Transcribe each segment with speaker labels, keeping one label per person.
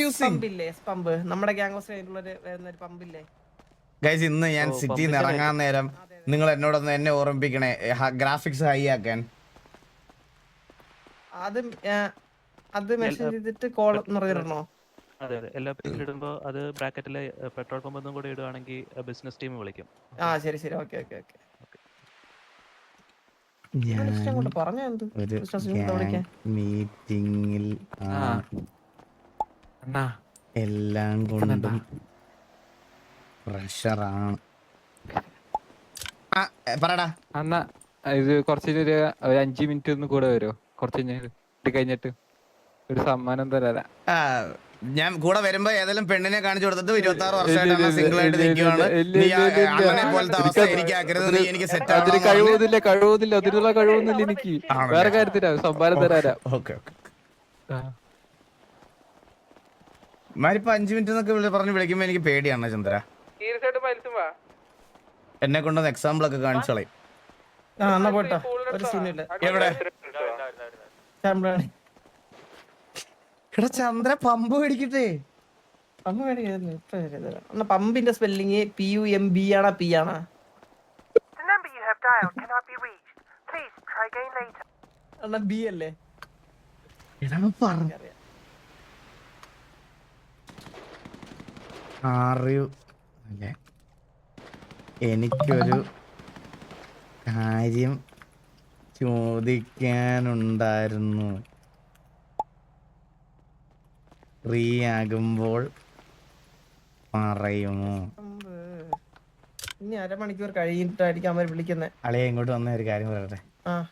Speaker 1: Using
Speaker 2: പമ്പില്ലേ? Pump. നമ്മുടെ ഒരു വരുന്ന ഒരു പമ്പില്ലേ?
Speaker 1: ഗൈസ് ഇന്ന് ഞാൻ
Speaker 3: സിറ്റി
Speaker 1: സിറ്റിയിൽ നിന്ന് ഇറങ്ങാൻ നേരം നിങ്ങൾ എന്നോടൊന്ന് എന്നെ ഓർമ്മിപ്പിക്കണേ. ഗ്രാഫിക്സ് ഹൈ ആക്കാൻ.
Speaker 2: അത് അത് മെൻഷൻ ചെയ്തിട്ട് കോൾ
Speaker 3: അതെ അതെ. എല്ലാ പേജിലും ഇടുമ്പോ അത് ബ്രാക്കറ്റിലെ പെട്രോൾ പമ്പ് കൂടെ ഇടുവാണെങ്കിൽ ബിസിനസ് ടീം വിളിക്കും.
Speaker 2: ആ ശരി ശരി. Okay okay okay.
Speaker 1: ഞാൻ ഒരു മീറ്റിംഗിൽ എല്ലാം കൊണ്ടും പ്രഷറാണ് പറടാ.
Speaker 4: അണ്ണാ ഇത് കുറച്ച് ഒരു ഒരു അഞ്ച് മിനിറ്റ് ഒന്ന് കൂടെ വരുമോ കുറച്ച് കഴിഞ്ഞിട്ട് ഒരു സമ്മാനം തരാ
Speaker 1: ഞാൻ കൂടെ വരുമ്പോ ഏതെങ്കിലും പെണ്ണിനെ കാണിച്ചു കൊടുത്തിട്ട് ഇരുപത്തി ആറ് വർഷമായിട്ട് സിംഗിൾ ആയിട്ട്
Speaker 4: നിൽക്കുകയാണ്
Speaker 1: നിൽക്കുവാണ്
Speaker 4: ഇല്ല,
Speaker 1: നീ
Speaker 4: ഇല്ല,
Speaker 1: ആ,
Speaker 4: ഇല്ല, ഇല്ല.
Speaker 1: അണ്ണനെ പോലത്തെ അവസ്ഥ എനിക്ക് ആക്കരുത് നീ എനിക്ക് സെറ്റ്
Speaker 4: അതിന് കഴിവൊന്നുമില്ല കഴിവൊന്നുമില്ല. അതിനുള്ള കഴിവൊന്നുമില്ല എനിക്ക്? വേറെ കാര്യത്തിനാ സമ്മാനം തരാനാ
Speaker 1: ഓക്കെ ഓക്കെ.
Speaker 4: ആ.
Speaker 1: മാരിപ്പോ അഞ്ചു മിനിറ്റ് എന്നൊക്കെ പറഞ്ഞ് വിളിക്കുമ്പോ എനിക്ക് പേടിയാണ് ചന്ദ്ര. എന്നെ കൊണ്ടൊന്ന് എക്സാമ്പിൾ ഒക്കെ കാണിച്ചു കളയും
Speaker 2: ആ എന്നാ പോട്ടോ. ഒരു സീനില്ല
Speaker 1: എവിടെ? എടാ ചന്ദ്ര പമ്പ് മേടിക്കട്ടെ.
Speaker 2: പമ്പിന്റെ spelling P U M B ആണാ പി ആണാ. ബി അല്ലേ?
Speaker 1: you
Speaker 2: അറിയാം
Speaker 1: അല്ലേ എനിക്കൊരു കാര്യം ചോദിക്കാനുണ്ടായിരുന്നു. ഫ്രീ ആകുമ്പോൾ പറയുമോ?
Speaker 2: ഇനി അരമണിക്കൂർ കഴിഞ്ഞിട്ടായിരിക്കും അവർ വിളിക്കുന്നത്
Speaker 1: അളിയെ ഇങ്ങോട്ട് വന്ന ഒരു കാര്യം പറയട്ടെ.
Speaker 2: ആ.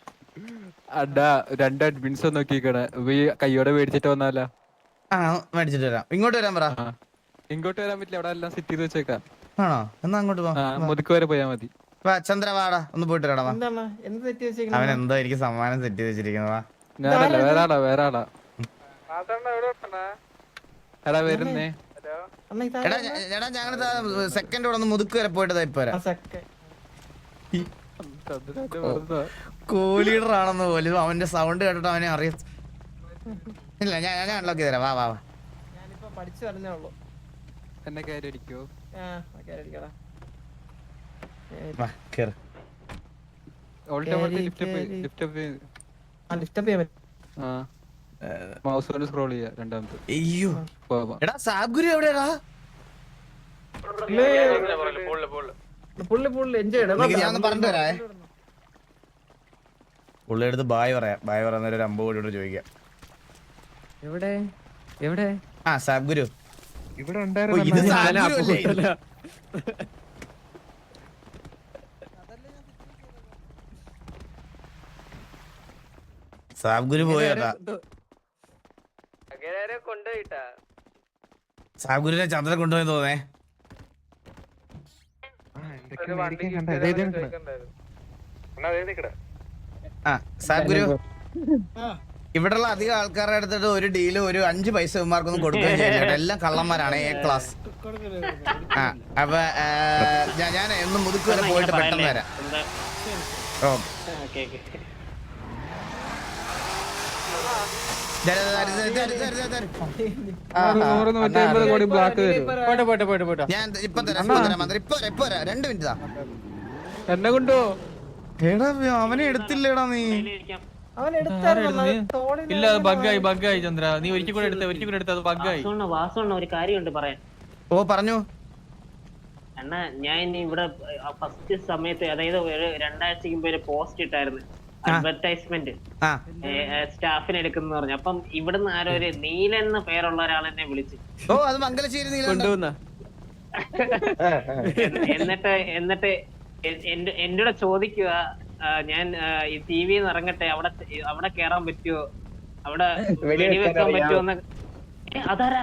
Speaker 4: അടാ രണ്ട് അഡ്മിൻസ് നോക്കിക്കണേ. കയ്യോടെ മേടിച്ചിട്ട് വന്നാലാ?
Speaker 1: ആ മേടിച്ചിട്ട് വരാം. ഇങ്ങോട്ട് വരാൻ പറ.
Speaker 4: ഇങ്ങോട്ട് വരാൻ പറ്റില്ല. അവിടെ എല്ലാം സെറ്റ് ചെയ്ത് വെച്ചേക്കാം.
Speaker 1: ആണോ? എന്നാ അങ്ങോട്ട് പോ
Speaker 4: മുതുക്ക് വരെ പോയാ മതി.
Speaker 1: വാ ചന്ദ്ര വാടാ ഒന്ന് പോയിട്ട് വരാടാ വാ.
Speaker 2: എന്താണ് എന്ത് തെറ്റി
Speaker 1: അവൻ എന്തോ എനിക്ക് സമ്മാനം സെറ്റ് ചെയ്ത് വെച്ചിരിക്കുന്നതാ
Speaker 4: ഞാനല്ല വേറെ ആളാ വേറെ ആളാ എടാ വരുന്നേ.
Speaker 1: എടാ ഞ- എടാ ഞങ്ങൾ സെക്കൻഡ് ഒന്ന് മുതുക്ക് വരെ പോയിട്ട് ദാ ഇപ്പൊ വരാം.
Speaker 2: സെക്ക
Speaker 1: കോലീഡർ ആണെന്ന് പോലും അവന്റെ സൗണ്ട് കേട്ടിട്ട് അവനെ അറിയാം ഇല്ല ഞാൻ ഞാൻ അൺലോക്ക് തരാം. വാ വാ വാ.
Speaker 2: ഞാനിപ്പോ പഠിച്ചു വരുന്നേ ഉള്ളൂ.
Speaker 4: എന്നെ കയറിയിരിക്കോ? അടിക്കോ
Speaker 2: ആ ഓക്കെ അടിക്കടാ
Speaker 1: കേറ്.
Speaker 4: ഓൾട്ടോമാറ്റിക്
Speaker 2: കേറി,
Speaker 4: ലിഫ്റ്റ്
Speaker 2: കേറി.
Speaker 4: ലിഫ്റ്റ്
Speaker 2: ആ ലിഫ്റ്റ് ചെയ്യാൻ പറ്റും.
Speaker 4: ആ. മൗസ് കൊണ്ട് സ്ക്രോൾ ചെയ്യാ രണ്ടാമത്തെ.
Speaker 1: അയ്യോ. എടാ എവിടെയാടാ?
Speaker 2: പുള്ളി പുള്ളി എൻജോയ്
Speaker 1: നിനക്ക് ഞാൻ ഒന്ന് പറഞ്ഞിട്ട് വരാവേ പുള്ളി എടുത്ത് ബായ് പറയാം. ബായ് പറയാൻ നേരം ഒരു അമ്പത് കോടി ചോദിക്കാം.
Speaker 5: എവിടെ? എവിടെ?
Speaker 1: ആ സാബ് ഗുരു
Speaker 5: ഇവിടെ
Speaker 1: ഉണ്ടായിരുന്നു ഇത് സാബ് ഗുരു അല്ലേ? സാബ് ഗുരു പോയേട്ടാ സാബ് ഗുരുവിനെ ചന്ദ്രൻ കൊണ്ടുപോയി തോന്നേ. ആ സാബ് ഗുരു ഇവിടെയുള്ള അധികം ആൾക്കാരുടെ അടുത്തിട്ട് ഒരു ഡീൽ ഒരു അഞ്ച് പൈസ ഇവന്മാർക്കൊന്നും കൊടുക്കുകയും ചെയ്യില്ല എല്ലാം കള്ളന്മാരാണ് എ ക്ലാസ് ആ അപ്പൊ ഞാൻ എന്നും ഒന്ന് മുതുക്ക് വരെ പോയിട്ട് പെട്ടെന്ന് വരാം. ഞാൻ ഇപ്പൊ തരാം ഇപ്പൊ തരാം മന്ത്രി ഇപ്പൊ വരാം ഇപ്പൊ വരാം. രണ്ട് മിനിറ്റ്
Speaker 4: എന്നെ കൊണ്ടോ
Speaker 1: എടാ അവനെ എടുത്തില്ലേടാ നീ?
Speaker 5: ഇല്ല അത് ബഗ്ഗായി ബഗ്ഗായി ചന്ദ്ര. നീ ഒരിക്കൽ കൂടെ എടുത്ത ഒരിക്കൽ കൂടെ എടുത്ത അത് ബഗ്ഗായി
Speaker 6: വാസോണ്ണ വാസോണ്ണ ഒരു കാര്യമുണ്ട് പറയാൻ.
Speaker 1: ഓ പറഞ്ഞു.
Speaker 6: അണ്ണാ ഞാൻ ഇനി ഇവിടെ ഫസ്റ്റ് സമയത്ത് അതായത് ഒരു രണ്ടാഴ്ചക്ക് മുമ്പ് ഒരു പോസ്റ്റ് ഇട്ടായിരുന്നു. അഡ്വർടൈസ്മെന്റ് സ്റ്റാഫിന് എടുക്കുന്ന പറഞ്ഞു. അപ്പം ഇവിടുന്ന് ആരോ ഒരു നീല എന്ന പേരുള്ള ഒരാൾ എന്നെ വിളിച്ചു.
Speaker 1: ഓ അത് മംഗലശ്ശേരി.
Speaker 5: കൊണ്ടുവന്ന.
Speaker 6: എന്നിട്ട് എന്നിട്ട് എ- എന്റെ എന്റെ ചോദിക്കുക. ഞാൻ ഈ ടി വിന്ന് ഇറങ്ങട്ടെ അവിടെ അവിടെ കേറാൻ പറ്റുമോ അവിടെ വെടിവെക്കാൻ പറ്റുമോ അതാരാ?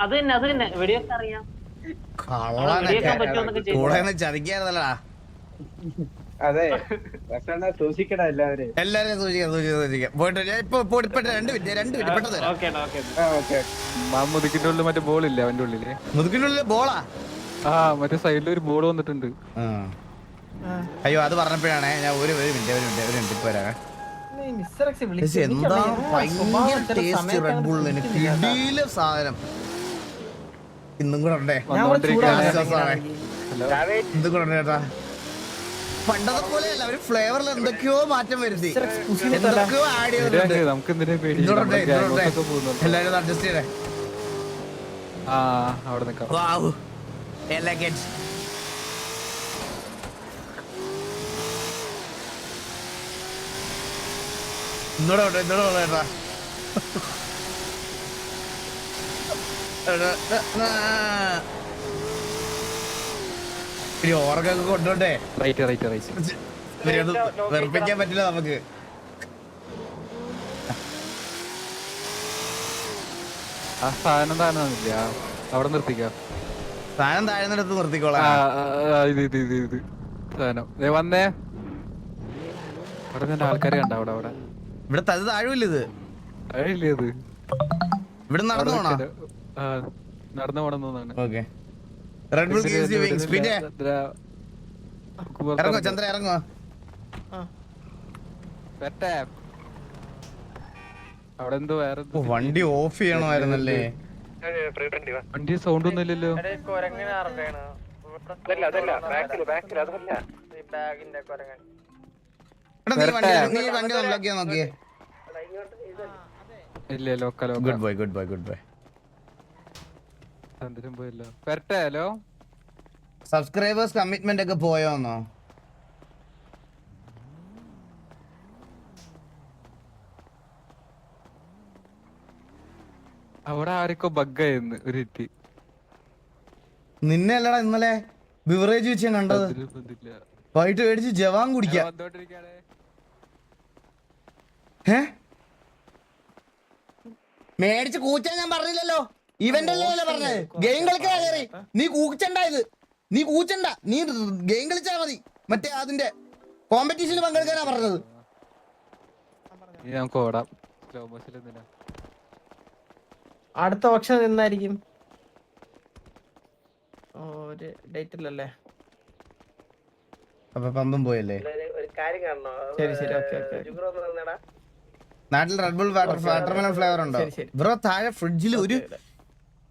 Speaker 6: അത് തന്നെ അത് തന്നെ. വെടിവെക്കാൻ അറിയാം.
Speaker 7: അതെ സൂക്ഷിക്കണം എല്ലാവരും
Speaker 1: എല്ലാരും സൂക്ഷിക്കാം സൂക്ഷിക്കാം സൂക്ഷിക്കാം. പോയിട്ട് ഞാൻ ഇപ്പൊ രണ്ട് മിനിറ്റ് രണ്ട് മിനിറ്റ് പെട്ടെന്ന്
Speaker 4: മുതുക്കിന്റെ ഉള്ളിൽ മറ്റേ ബോൾ ഇല്ല അവന്റെ
Speaker 1: ഉള്ളിൽ? ബോളാ?
Speaker 4: ആ മറ്റേ സൈഡിൽ ഒരു ബോൾ വന്നിട്ടുണ്ട്
Speaker 1: അയ്യോ അത് പറഞ്ഞപ്പോഴാണ് ഞാൻ ഒരു ഒരു മിനിറ്റ് ഒരു മിനിറ്റ് ഒരു മിനിറ്റ് ഇപ്പൊ
Speaker 2: വിളിക്കും.
Speaker 1: എന്താ
Speaker 2: എനിക്കറിയാം,
Speaker 1: ഭയങ്കര ടേസ്റ്റ്
Speaker 2: സമയത്ത്
Speaker 1: റെഡ് ബുള്ളിന്
Speaker 2: പിടിക്കുന്നില്ല.
Speaker 1: കിടിയിലെ സാധനം. ഇന്നും കൂടെ ഉണ്ടേ. ഇന്നും കൂടെ ഉണ്ട് ചേട്ടാ. പണ്ടത്തെ പോലെയല്ല അവർ ഫ്ലേവറിൽ എന്തൊക്കെയോ മാറ്റം വരുത്തി. എന്തൊക്കെയോ ആഡ് ചെയ്തിട്ടുണ്ട്. എല്ലാരും അഡ്ജസ്റ്റ് ചെയ്യണേ
Speaker 4: അവിടെ നിക്കാം
Speaker 1: വാവ് എലഗന്റ് ഇന്നോടെ lo ഇന്നോടെ no, എടാ, ഇനി ഓർക്കൊക്കെ കൊണ്ടോട്ടെ
Speaker 4: റൈറ്റ് റൈറ്റ് റൈറ്റ്.
Speaker 1: വെറുപ്പിക്കാൻ പറ്റില്ല നമുക്ക്.
Speaker 4: ആ സാധനം താഴ്ന്നില്ല അവിടെ നിർത്തിക്കാം?
Speaker 1: സാധനം താഴ്ന്നിടത്ത് നിർത്തിക്കോളാം.
Speaker 4: ആ, ആ, ഇത് ഇത് ഇത് ഇത്. സാധനം. വന്നേ. അവിടെ ആൾക്കാരെ കണ്ട അവിടെ അവിടെ?
Speaker 1: ഇവിടെ തത് താഴുമില്ല ഇത്?
Speaker 4: അത്
Speaker 1: ഇവിടെ നടന്നു പോണോ?
Speaker 4: ആ നടന്നു പോണെന്നാണ്
Speaker 1: okay. Red bull gives you wings പിന്നെ? ഇറങ്ങോ ചന്ദ്ര ഇറങ്ങോ.
Speaker 4: അവിടെ എന്തോ വേറെ
Speaker 1: ഓ, വണ്ടി ഓഫ് ചെയ്യണമായിരുന്നല്ലേ?
Speaker 4: വണ്ടി സൗണ്ട് ഒന്നും ഇല്ലല്ലോ.
Speaker 1: നീ വണ്ടി അതല്ല ഈ ബാഗിന്റെ നോക്കിയേ
Speaker 4: ഇല്ല lock lock
Speaker 1: good boy good boy good
Speaker 4: പോയില്ല. ഹലോ?
Speaker 1: സബ്സ്ക്രൈബേഴ്സ് കമ്മിറ്റ്മെന്റ് ഒക്കെ പോയോന്നോ?
Speaker 4: അവിടെ ആരൊക്കെ ബഗ്ഗായിരുന്നു ഒരു
Speaker 1: നിന്നെ അല്ലടാ ഇന്നലെ ബിവറേജ് വെച്ച് ഞാൻ കണ്ടത്. വൈകിട്ട് മേടിച്ച് ജവാൻ കുടിക്കാം. ഏ മേടിച്ച് കൂച്ചാൻ ഞാൻ പറഞ്ഞില്ലല്ലോ. ഇവന്റ് അല്ലേ പറഞ്ഞത്? ഗെയിം കളിക്കാൻ കയറി. നീ കൂച്ചണ്ട ഇത്. നീ കൂച്ചണ്ട. നീ ഗെയിം കളിച്ചാ മതി. മറ്റേ അതിന്റെ കോമ്പറ്റീഷന് പങ്കെടുക്കാനാ പറഞ്ഞത്.
Speaker 4: നമുക്ക് ഓടാം
Speaker 2: അടുത്ത ഓപ്ഷൻ എന്നായിരിക്കും ഓ, ഒരു ഡേറ്റ് ഇല്ലല്ലേ?
Speaker 1: അപ്പൊ പമ്പും പോയല്ലേ?
Speaker 2: ഒരു കാര്യം കാണണോ? ശരി ശരി ഓക്കെ ഓക്കെ.
Speaker 1: നാട്ടിൽ red bull water watermelon flavour ഉണ്ടോ. ബ്രോ താഴെ ഫ്രിഡ്ജിൽ ഒരു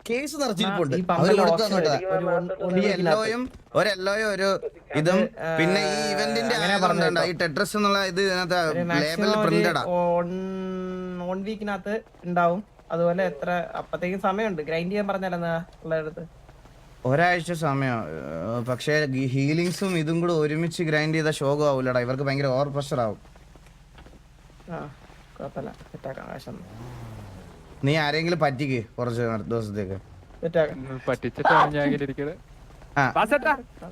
Speaker 1: കേസ് നിറച്ചിരിപ്പുണ്ട്.
Speaker 2: എല്ലോയും
Speaker 1: കൊടുത്തു
Speaker 2: ഒരു.
Speaker 1: യെല്ലോയും ഒരു യെല്ലോയും ഒരു ഇതും പിന്നെ ഈ ഇവന്റിന്റെ
Speaker 2: അങ്ങനെ
Speaker 1: പറഞ്ഞിട്ടുണ്ട് ഈ ടെട്രസ് എന്നുള്ള ഇത് ഇതിനകത്ത് ലേബലിൽ പ്രിന്റഡാ
Speaker 2: വൺ വീക്കിനകത്ത് ഉണ്ടാവും. അതുപോലെ എത്ര അപ്പത്തേക്കും സമയമുണ്ട്. ഗ്രൈൻഡ് ചെയ്യാൻ പറഞ്ഞാലെന്നാ ഉള്ളടുത്ത്
Speaker 1: ഒരാഴ്ച സമയം പക്ഷേ ഹീലിങ്സും ഇതും കൂടെ ഒരുമിച്ച് ഗ്രൈൻഡ് ചെയ്ത ശോകം ആവൂലടാ ഇവർക്ക് ഭയങ്കര ഓവർ പ്രഷർ ആവും നീ ആരെങ്കിലും പറ്റിക്ക് കുറച്ച് ദിവസത്തേക്ക്.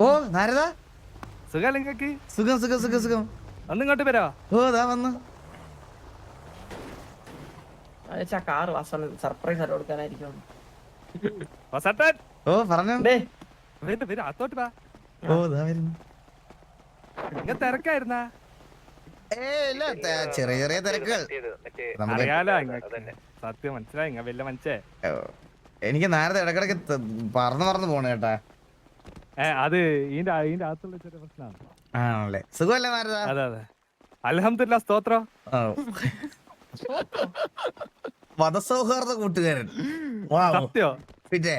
Speaker 1: ഓ നാരദ?
Speaker 5: സുഖം
Speaker 1: സുഖം സുഖം സുഖം സുഖം.
Speaker 5: ഒന്നിങ്ങോട്ട് വരാ.
Speaker 1: ഓ ദാ വന്നു.
Speaker 2: കാറ് സർപ്രൈസ് കൊടുക്കാനായിരിക്കും
Speaker 1: ഓ പറഞ്ഞോ.
Speaker 2: ഡേ
Speaker 5: വരും വരും അത്തോട്ട് വാ.
Speaker 1: ഓ ദാ വരുന്നു.
Speaker 5: ഇങ്ങ തിരക്കായിരുന്നാ?
Speaker 1: ഏ ഇല്ല ചെറിയ ചെറിയ തിരക്കുകൾ.
Speaker 5: അറിയാലോ ഇങ്ങക്ക്. സത്യം മനസ്സിലായി ഇങ്ങ വല്ല മനസ്സേ
Speaker 1: ഓ, എനിക്ക് നേരത്തെ ഇടക്കിടക്ക് ത- പറന്ന് പറന്ന് പോണ കേട്ടാ.
Speaker 5: ഏ അത് ഇതിന്റെ ഇതിന്റെ അകത്തുള്ള ചെറിയ പ്രശ്നമാണ്
Speaker 1: ആണല്ലേ. സുഖമല്ലേ നാരദ?
Speaker 5: അതെ അതെ. അലഹമില്ല സ്തോത്രം.
Speaker 1: ഓ. മതസൗഹാർദ്ദ കൂട്ടുകാരൻ. വാവ്.
Speaker 5: സത്യോ?
Speaker 1: പിന്നെ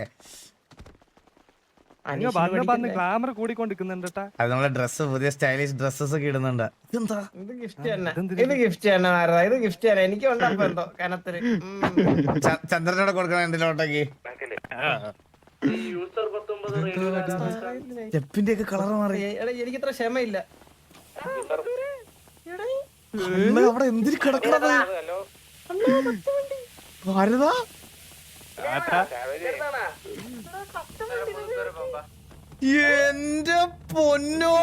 Speaker 5: ഗ്ലാമർ കൂടിക്കൊണ്ടിരിക്കുന്നുണ്ട്.
Speaker 1: അത് നമ്മളെ ഡ്രസ്സ് പുതിയ സ്റ്റൈലിഷ് ഡ്രസ്സസ് ഒക്കെ ഇടുന്നുണ്ട്. ഇതെന്താ?
Speaker 2: ഇത് ഗിഫ്റ്റ് തന്നെ? ഇത് ഗിഫ്റ്റ് തന്നെ നാരദ. ഇത് ഗിഫ്റ്റ് തന്നെ. എനിക്ക് ഉണ്ടപ്പോ എന്തോ.
Speaker 1: ച- ചന്ദ്രനോട് കൊടുക്കണം എന്തിലോട്ടേക്ക്? സ്റ്റെപ്പിന്റെ ഒക്കെ കളർ മാറി.
Speaker 2: എടാ എനിക്ക് ഇത്ര ക്ഷമയില്ല
Speaker 1: അവിടെ എന്തിന് കിടക്കണത്? ഭാരതാ. എന്റെ പൊന്നോ?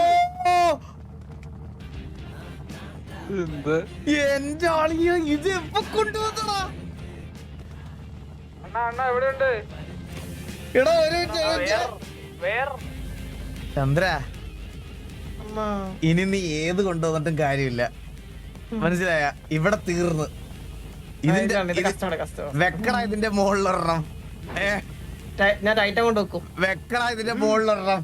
Speaker 4: എന്ത്?
Speaker 1: എന്റെ ആളിയ ഇത് എപ്പ കൊണ്ടുവന്നടാ എടാ ഒരു മിനിറ്റ്, ഒരു മിനിറ്റ്. ചന്ദ്ര
Speaker 2: അമ്മ.
Speaker 1: ഇനി നീ ഏത് കൊണ്ടുവന്നിട്ടും കാര്യമില്ല. മനസ്സിലായ? ഇവിടെ തീർന്ന്. ഇതിന്റെ വെക്കട ഇതിന്റെ മുകളിലൊരെണ്ണം ഏ
Speaker 2: ഞാൻ ഐറ്റം കൊണ്ട് വെക്കും.
Speaker 1: വെക്കടാ ഇതിന്റെ മുകളിലൊരെണ്ണം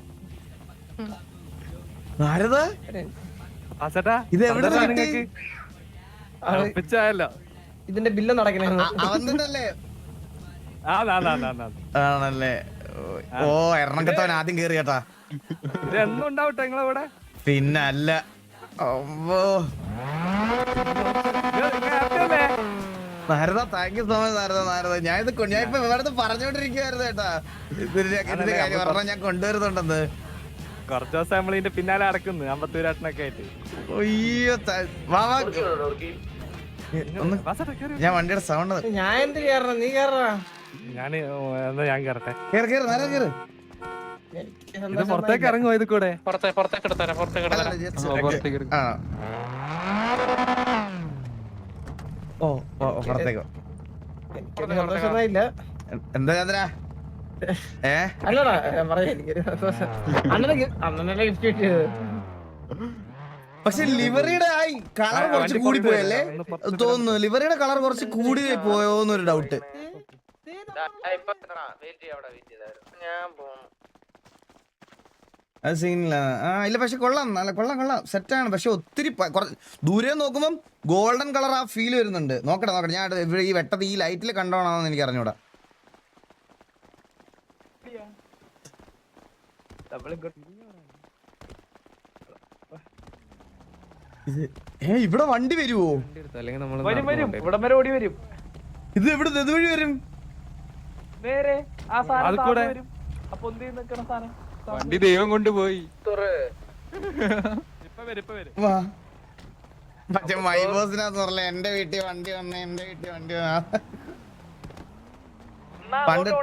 Speaker 5: വാസട്ടാ,
Speaker 1: ഇത് എവിടെ?
Speaker 2: ഇതിന്റെ ബില്ല് നടക്കണേ.
Speaker 5: നാ
Speaker 1: ആണല്ലേ. ഓ എറണാകുളത്തവൻ ആദ്യം കേറി കേട്ടാ.
Speaker 5: ഇത് എന്നും ഉണ്ടാവട്ടെ നിങ്ങളെ ഇവിടെ
Speaker 1: പിന്നെ അല്ല അമ്മോ. Narada thank you so much Narada Narada. ഞാൻ ഇത് ഞാൻ ഇപ്പൊ ഇവിടുന്ന് പറഞ്ഞോണ്ടിരിക്കുവായിരുന്നു കേട്ടാ. ഇതിന്റെ ഇതിന്റെ കാര്യം പറഞ്ഞാൽ ഞാൻ കൊണ്ടുവരുന്നുണ്ടെന്ന്.
Speaker 5: കുറച്ച് ദിവസം നമ്മൾ ഇതിന്റെ പിന്നാലെ അടക്കുന്നു അമ്പത്തൂരാട്ടനൊക്കെ ആയിട്ട്.
Speaker 1: അയ്യോ ത- വാ വാ. ഒന്ന്
Speaker 5: വാസേട്ടാ, കേറ്.
Speaker 1: ഞാൻ വണ്ടിയുടെ സൗണ്ട്
Speaker 2: ഞാൻ എന്ത് കേറണം നീ കേറണ
Speaker 5: ഞാൻ എന്താ ഞാൻ കേറട്ടെ.
Speaker 1: കേറ് കേറ് നേരെ കേറ്.
Speaker 5: പുറത്തേക്ക് ഇറങ്ങുമോ ഇത് കൂടെ
Speaker 1: പുറത്തേക്ക്
Speaker 4: ആ, പുറത്തേക്ക് എടുക്ക്.
Speaker 1: ആ. ഓ ഓ, ഓ, പുറത്തേക്കോ. എന്താ ചന്ദ്ര? ഏ?
Speaker 2: അല്ലടാ അണ്ണനെ അണ്ണനെ ഗിഫ്റ്റ് കിട്ടിയത്.
Speaker 1: പക്ഷെ ലിവറിയുടെ ആയി കളർ കുറച്ച് കൂടി പോയല്ലേ തോന്നുന്നു ലിവറിയുടെ കളർ കുറച്ച് കൂടി പോയോന്നൊരു ഡൗട്ട് ഞാൻ ഡൗട്ട് അത് സീനില്ല. ആ ഇല്ല പക്ഷെ കൊള്ളാം. നല്ല കൊള്ളാം കൊള്ളാം. സെറ്റാണ് പക്ഷെ ഒത്തിരി ദൂരെ നോക്കുമ്പം ഗോൾഡൻ കളർ ആ ഫീൽ വരുന്നുണ്ട്. നോക്കട്ടെ നോക്കട്ടെ ഞാൻ ഇവിടെ- ഈ വെട്ടത് ഈ ലൈറ്റിൽ കണ്ടോണാന്ന് എനിക്ക് അറിഞ്ഞൂടാ. ഏ ഇവിടെ വണ്ടി വരുവോ?
Speaker 5: വരും വരും. ഇവിടം വരെ ഓടി വരും.
Speaker 1: ഇത് എവിടെ ഇതുവഴി വരും.
Speaker 5: നേരെ ആ സാധനം വരും. അപ്പൊ എന്ത് നിക്കണ സാധനം?
Speaker 4: വണ്ടി ദൈവം കൊണ്ടുപോയി
Speaker 1: വാ പറഞ്ഞ എന്റെ വീട്ടിൽ വണ്ടി വന്ന എന്റെ വീട്ടിൽ വണ്ടി വന്ന പണ്ട്-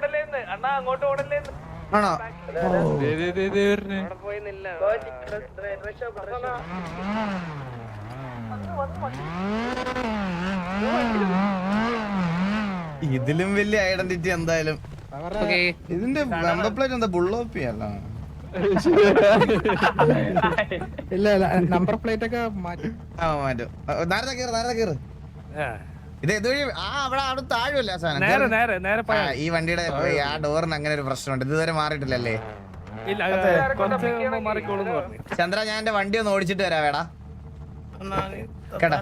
Speaker 1: ആണോ
Speaker 4: ദേ, ദേ, ദേ, ദേ വരണേ.
Speaker 1: ഇതിലും വലിയ ഐഡന്റിറ്റി എന്തായാലും ഇതിന്റെ നമ്പർ പ്ലേറ്റ് എന്താ? ബുള്ളോപ്പി അല്ല.
Speaker 4: ഇല്ല ഇല്ല. നമ്പർ പ്ലേറ്റ് ഒക്കെ മാറ്റും.
Speaker 1: ആ മാറ്റും. നേരത്തെ കയറ് നേരത്തെ കയറ്
Speaker 5: ഇത്
Speaker 1: ഇത് ഇതുവഴി ആ അവിടെ അവിടെ താഴുമല്ല സാധനം?
Speaker 5: നേരെ നേരെ നേരെ പോയാ
Speaker 1: ഈ വണ്ടിയുടെ ആ ഡോറിന് അങ്ങനെ ഒരു പ്രശ്നമുണ്ട്. ഇതുവരെ മാറിയിട്ടില്ലല്ലേ?
Speaker 5: ഇല്ല കുറച്ച് മുമ്പ് മാറിക്കോളൂന്ന് പറഞ്ഞു.
Speaker 1: ചന്ദ്ര ഞാൻ എന്റെ വണ്ടി ഒന്ന് ഓടിച്ചിട്ട് വരാം വേടാ. കേട്ടാ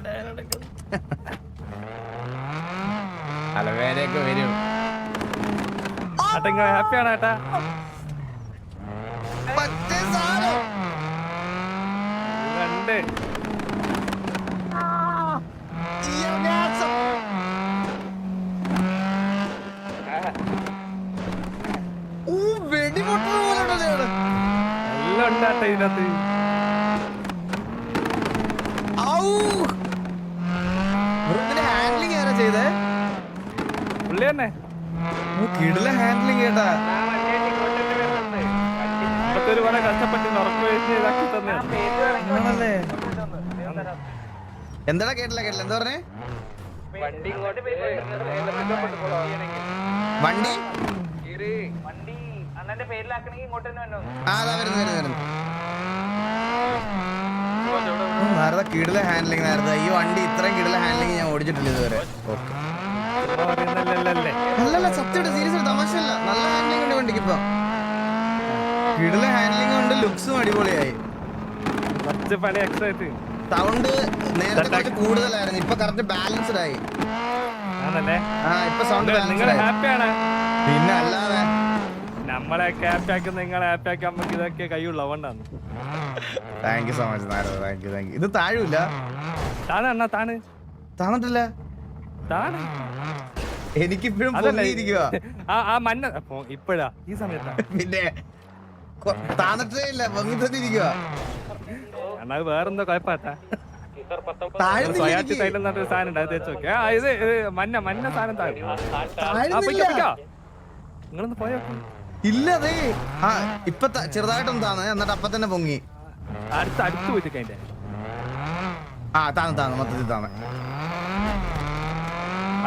Speaker 1: അലവേരയൊക്കെ വരും.
Speaker 5: ഹാപ്പിയാണ് ഏട്ടാ. രണ്ട്. എല്ലാം ഉണ്ട് ഏട്ടാ ഇതിനകത്ത്
Speaker 1: handling ആരാ ചെയ്തേ?
Speaker 5: പുള്ളി തന്നെ.
Speaker 1: ഓ, ഹാൻഡിലിംഗ് കേട്ടാ. എന്താടാ കേട്ടില്ല കേട്ടില്ല. എന്താ പറഞ്ഞേ? വണ്ടി നാരദ കിടില ഹാൻഡ്ലിങ് നാരദ ഈ വണ്ടി ഇത്രയും കിടില ഹാൻഡ്ലിംഗ് ഞാൻ ഓടിച്ചിട്ടില്ല ഇതുവരെ. ഓക്കെ. ഇപ്പൊ. കിടില ഹാൻഡ്ലിംഗ് ഉണ്ട് ലുക്സും അടിപൊളിയായി. സൗണ്ട് നേരത്തെ കുറച്ച് കൂടുതലായിരുന്നു ഇപ്പൊ കറക്റ്റ് ബാലൻസ്ഡ് ആയി. ആ ഇപ്പൊ സൗണ്ട് പിന്നെ അല്ലാതെ.
Speaker 5: നമ്മളെ ഹാപ്പി ആക്കുന്ന നിങ്ങളെ ഹാപ്പി ആക്കാൻ നമുക്ക് ഇതൊക്കെ കൈയുള്ള അതുകൊണ്ടാണ്.
Speaker 1: Thank you so much Narada. Thank you thank you ഇത് താഴൂല
Speaker 5: താണ് അണ്ണാ താണ്.
Speaker 1: താന്നിട്ടില്ല.
Speaker 5: താണ്.
Speaker 1: എനിക്കിപ്പോഴും
Speaker 5: ആ മഞ്ഞ ഇപ്പോഴാ ഈ സമയത്താ.
Speaker 1: പിന്നെ താന്നിട്ടേ ഇല്ല പൊങ്ങി
Speaker 5: അണ്ണാ വേറെന്തോ കുഴപ്പമാട്ടാ. സാധനം ഉണ്ട് അത് തേച്ച് നോക്കിയാ ആ ഇത് ഇത് മഞ്ഞ മഞ്ഞ സാധനം താഴെ. ആ
Speaker 1: താഴ്ന്നില്ല.
Speaker 5: നിങ്ങളൊന്ന് പോയോ
Speaker 1: ഇല്ല അതേ ആ ഇപ്പൊ ചെറുതായിട്ടൊന്ന് താന്ന് എന്നിട്ട് അപ്പൊ തന്നെ പൊങ്ങി.
Speaker 5: അടുത്ത് അടുത്ത് പോയിട്ട്
Speaker 1: ആ താന്ന് താന്ന് മൊത്തത്തിൽ താന്ന്.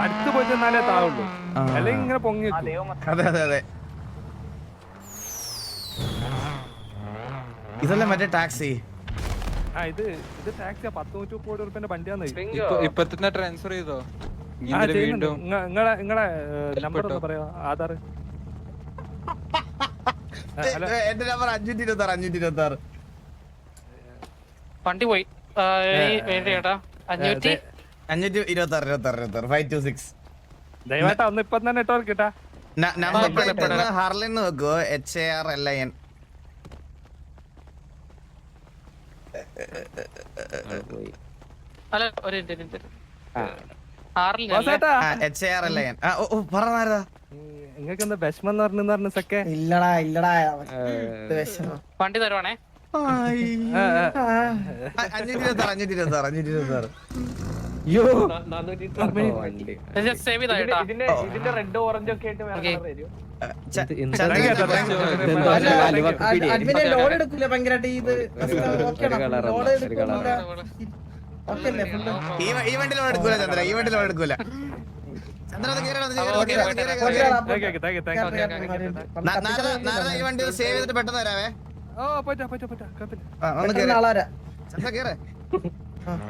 Speaker 5: അടുത്ത് പോയി എന്നാലേ താവുള്ളൂ. അല്ലെങ്കിൽ ഇങ്ങനെ പൊങ്ങി.
Speaker 1: അതെ അതെ അതെ ഇതല്ല മറ്റേ ടാക്സി?
Speaker 5: ആ ഇത് ഇത് ടാക്സിയാ പത്ത് നൂറ്റി മുപ്പത് റുപ്യന്റെ വണ്ടിയാന്ന്
Speaker 4: ഇപ്പൊ ഇപ്പൊ തന്നെ ട്രാൻസ്ഫർ ചെയ്തോ? ഇനി
Speaker 5: ആ
Speaker 4: എന്തിനാ
Speaker 5: ചെയ്യുന്നുണ്ട്. നിങ്ങളെ നിങ്ങളെ നമ്പർ ഒന്ന് പറയാ? ആധാർ
Speaker 1: എന്റെ നമ്പർ അഞ്ഞൂറ്റി ഇരുപത്തി ആറ് അഞ്ഞൂറ്റി ഇരുപത്തി ആറ്
Speaker 8: വണ്ടി പോയി ചേട്ടാ അഞ്ഞൂറ്റി
Speaker 1: അഞ്ഞൂറ്റി ഇരുപത്തി ആറ് ഇരുപത്തി ആറ് ഇരുപത്തി ആറ് ഫൈവ് ടു സിക്സ്
Speaker 5: ദയവായിട്ട് ഒന്ന് ഇപ്പം തന്നെ ഇട്ടോ കിട്ടാ
Speaker 1: number plate Harlin H A R L I N
Speaker 8: അല്ല ഒരു മിനിറ്റ്, ഒരു മിനിറ്റ്. ആറിൽ
Speaker 5: ബോസേട്ടാ
Speaker 1: H A R L I N ഓ ഓ പറഞ്ഞാരതാ
Speaker 5: നിങ്ങൾക്ക് വിഷമം എന്ന് പറഞ്ഞു സക്കെ.
Speaker 2: ഇല്ലടാ ഇല്ലടാ.
Speaker 8: വണ്ടി തരുവാണേ?
Speaker 1: അഞ്ഞൂറ്റി ഇരുപത്തി ആറ് അഞ്ഞൂറ്റി ഇരുപത്തി ആറ് അഞ്ഞൂറ്റി ഇരുപത്തി ആറ്
Speaker 5: ഇതിന്റെ ഇതിന്റെ റെഡ് ഓറഞ്ച് ഒക്കെ ആയിട്ട് വേറെ
Speaker 2: അഡ്മിനെ ലോഡ് എടുക്കില്ല ഭയങ്കരമായിട്ട് ഇത് ലോൺ എടുക്കൂല ഓക്കെ അല്ലേ ഫുള്ള്
Speaker 1: ഈ വണ്ടി ലോഡ് എടുക്കൂല ചന്ദ്ര ഈ വണ്ടി ലോഡ് എടുക്കൂല. ചന്ദ്ര കേറി കേറി കേറി കേറി കേറി ഈ വണ്ടി സേവ് ചെയ്തിട്ട് പെട്ടെന്ന് വരാവേ.
Speaker 5: ഓ പറ്റാ പറ്റാ പറ്റാ കുഴപ്പമില്ല
Speaker 1: ആ, ഒന്ന് കേറി
Speaker 2: ആളാരാ
Speaker 1: ചന്ദ്ര കേറ് ചന്ദ്ര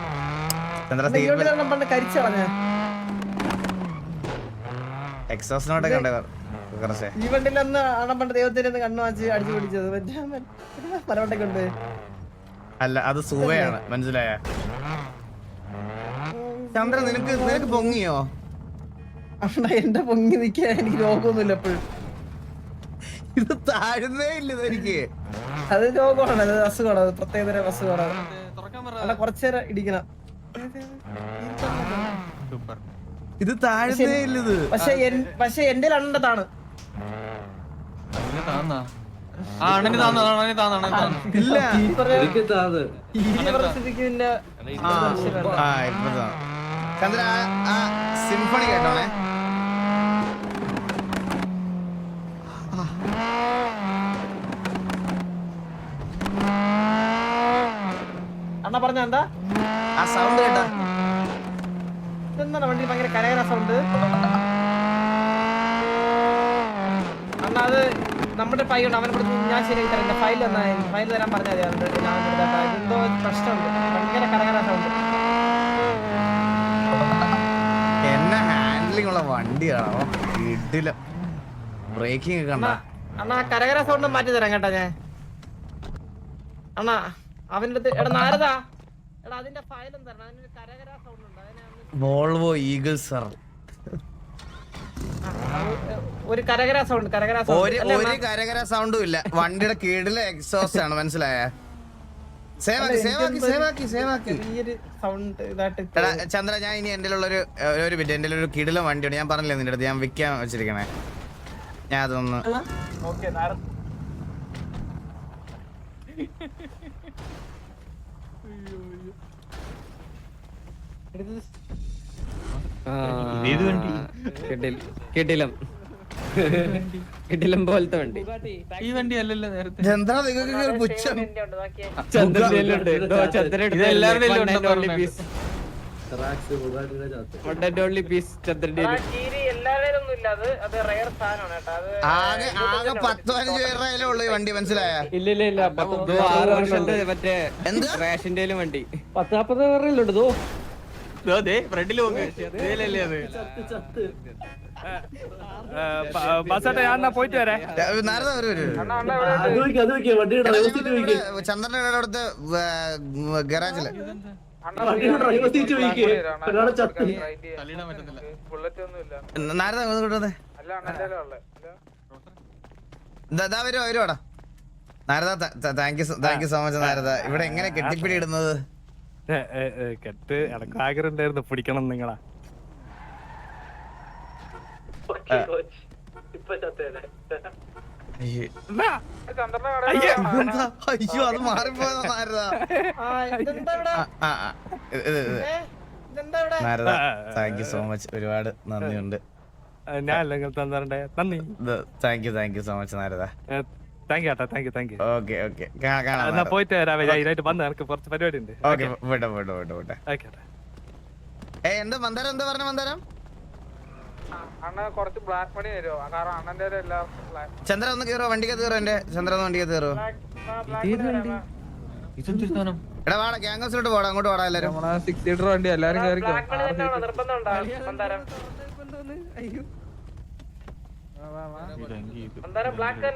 Speaker 1: സീറ്റ്
Speaker 2: പണ്ട് കരിച്ചളഞ്ഞ
Speaker 1: എക്സോസിനോട്ടൊക്കെ ഉണ്ട് കുറച്ച്.
Speaker 2: ഈ വണ്ടിയിലൊന്ന് അണ്ണൻ പണ്ട് ദൈവത്തിന്റെ കണ്ണു വാച്ച് അടിച്ചു പിടിച്ചത്. മറ്റേ മരവട്ടൊക്കെ ഉണ്ട്
Speaker 1: അല്ല അത് സൂവയാണ് മനസ്സിലായ? ചന്ദ്ര നിനക്ക് നിനക്ക് പൊങ്ങിയോ?
Speaker 2: അണ്ണ എന്റെ പൊങ്ങി നിക്കാൻ എനിക്ക് രോഗമൊന്നുമില്ല എപ്പോഴും.
Speaker 1: ഇത് താഴുന്നേ ഇല്ല ഇതെനിക്ക്
Speaker 2: അത് രോഗമാണ് അത് അസുഖമാണ് അത് പ്രത്യേകതരം അസുഖമാണ്. അല്ല കുറച്ചേരം ഇടിക്കണം.
Speaker 1: ഇത് താഴുന്നേ ഇല്ല ഇത്
Speaker 2: പക്ഷെ പക്ഷെ എന്റെ അണ്ണതാണ്
Speaker 1: ഇല്ല.
Speaker 2: ഈ പറഞ്ഞ സ്ഥിതിക്ക് പിന്നെ
Speaker 1: ആ ഇപ്പൊ താ. ചന്ദ്ര ആ- ആ സിംഫണി കേട്ടോണേ.
Speaker 2: അണ്ണ പറഞ്ഞ എന്താ?
Speaker 1: ആ സൗണ്ട് കേട്ടോ.
Speaker 2: എന്താണ് വണ്ടി? ഭയങ്കര കരകര സൗണ്ട് അണ്ണാ അത് നമ്മുടെ പയ്യുണ്ട് അവനെ കൊടുത്ത് ഞാൻ ശരിയാക്കി തരാം. ഫയൽ തന്നാ ഫയൽ തരാൻ പറഞ്ഞാൽ മതി ഞാൻ. ഇതെന്തോ പ്രശ്നമുണ്ട്. ഭയങ്കര കരകര സൗണ്ട്
Speaker 1: എന്നെ ഹാൻഡ്ലിംഗ് ഉള്ള വണ്ടിയാണോ? ഇടില. ബ്രേക്കിംഗ് കണ്ടോ.
Speaker 2: അണ്ണാ
Speaker 1: കണ്ട
Speaker 2: അണ്ണാ കരകര സൗണ്ട് മാറ്റി തരാം കേട്ടാ ഞാൻ. അണ്ണാ അവന്റെ അടുത്ത് എടാ നാരദാ. എടാ അതിന്റെ ഫയലും തരണം. അതിനൊരു കരകര സൗണ്ട് ഉണ്ട്. അതിനെ
Speaker 1: വോൾവോ ഈഗിൾ സർ.
Speaker 2: ഒരു കരകര സൗണ്ട് കരകര സൗണ്ട്
Speaker 1: ഒരു കരകര സൗണ്ടും ഇല്ല. വണ്ടിയുടെ കീഴിലെ എക്സോസ്റ്റ് ആണ് മനസ്സിലായ? ചന്ദ്ര ഞാൻ ഇനി എന്റെ ഒരു ഒരു മിനിറ്റ് എന്റെ ഒരു കിടിലം വണ്ടിയുണ്ട്. ഞാൻ പറഞ്ഞില്ലേ നിന്റെ അടുത്ത്? ഞാൻ വിൽക്കാൻ വെച്ചിരിക്കണേ. ഞാൻ അതൊന്ന്
Speaker 7: കിടിലം. കിടിലം പോലത്തെ വണ്ടി.
Speaker 4: ഈ വണ്ടി അല്ലല്ലോ നേരത്തെ.
Speaker 1: എന്താ നിങ്ങൾക്ക് ഒരു പുച്ഛം? ആകെ ആകെ പത്ത് പതിനഞ്ച് പേരുടെ ഉള്ളു ഈ വണ്ടി മനസ്സിലായ?
Speaker 7: ഇല്ല ഇല്ല ഇല്ല. പത്ത് ആറ് വർഷത്തെ മറ്റേ റേഷന്റെ വണ്ടി.
Speaker 2: പത്ത് നാപ്പത് പേരുണ്ട് തോ
Speaker 5: ബസ്സേട്ടാ ഞാൻ പോയിട്ട് വരാം.
Speaker 1: നാരദ ഒരു ഒരു ചന്ദ്രന്റെ
Speaker 5: ഗറാജിൽ
Speaker 1: Narada വരുവാടാ Narada thank you thank you so much Narada. ഇവിടെ എങ്ങനെ കെട്ടിപ്പിടി ഇടുന്നത്?
Speaker 5: കെട്ട് എനക്ക് ആഗ്രഹം ഉണ്ടായിരുന്നു. പിടിക്കണം നിങ്ങളാ.
Speaker 1: അയ്യോ. അത് മാറിപ്പോയതാ Narada. Narada thank you so much ഒരുപാട് നന്ദിയുണ്ട്.
Speaker 5: ഞാൻ അല്ലെങ്കിൽ തന്നേ നന്ദി.
Speaker 1: Thank you thank you so much Narada.
Speaker 5: Thank you thank you thank you
Speaker 1: okay okay
Speaker 5: എന്നാ പോയിട്ട് വരാവേ ഞാൻ ഇതിനായിട്ട് വന്ന് എനിക്ക് കുറച്ച് പരിപാടി ഉണ്ട്
Speaker 1: ഓക്കെ വിട്ടോ വിട്ടോ വിട്ടോ
Speaker 5: ഓക്കെ
Speaker 1: ഏ എന്താ മന്ദാരം? എന്താ പറഞ്ഞ മന്ദാരം?
Speaker 5: അണ്ണ കുറച്ച് ബ്ലാക്ക് മണി തരുമോ കാരണം അണ്ണന്റെ black-
Speaker 1: ചന്ദ്ര ഒന്ന് കയറോ വണ്ടിക്കകത്ത് കയറോ എന്റെ ചന്ദ്ര ഒന്ന് വണ്ടിക്കകത്ത് കയറോ എടാ വാടാ ക്യാങ്കോസിലോട്ട് പോടാ അങ്ങോട്ട് പോടാ എല്ലാരും.
Speaker 4: സിക്സ് സീറ്റർ വണ്ടി എല്ലാരും
Speaker 2: നിർബന്ധമുണ്ടോ മന്ദാരം? മന്ദാരം ബ്ലാക്ക് തന്നെ